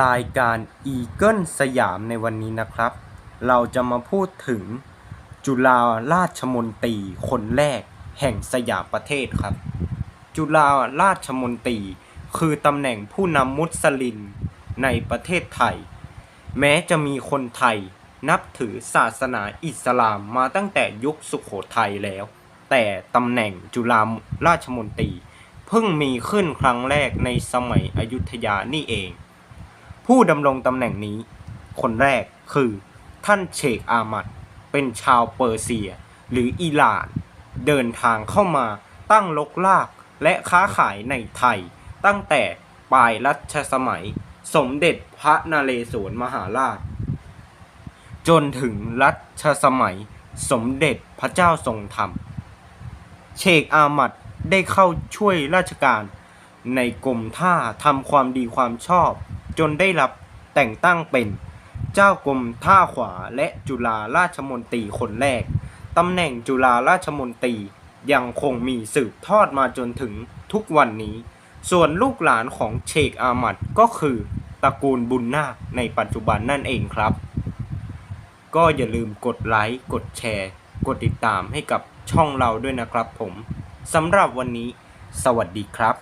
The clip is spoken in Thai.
รายการอีเกิลสยามในวันนี้นะครับ เราจะมาพูดถึงจุฬาราชมนตรีคนแรกแห่งสยามประเทศครับ จุฬาราชมนตรีคือตำแหน่งผู้นำมุสลิมในประเทศไทย แม้จะมีคนไทยนับถือศาสนาอิสลามมาตั้งแต่ยุคสุขโขทัยแล้ว แต่ตำแหน่งจุฬาราชมนตรีเพิ่งมีขึ้นครั้งแรกในสมัยอยุธยานี่เอง ผู้ดำรงตำแหน่งนี้ คนแรกคือท่านเชคอามัดเป็นชาวเปอร์เซีย หรืออิหร่าน เดินทางเข้ามาตั้งลกลากและค้าขายในไทย ตั้งแต่ปลายรัชสมัย สมเด็จพระนเรศวรมหาราช จนถึงรัชสมัย สมเด็จพระเจ้าทรงธรรม เชคอามัดได้เข้าช่วยราชการ ในกรมท่าทำความดีความชอบ จนได้รับแต่งตั้งเป็น เจ้ากรมท่าขวาและจุฬาราชมนตรีคนแรกตำแหน่งจุฬาราชมนตรียังคงมีสืบทอดมาจนถึงทุกวันนี้ ส่วนลูกหลานของเชคอามัดก็คือตระกูลบุญนาคในปัจจุบันนั่นเองครับ ก็อย่าลืมกดไลค์ กดแชร์ กดติดตามให้กับ ช่องเราด้วยนะครับผมสำหรับวันนี้ สวัสดีครับ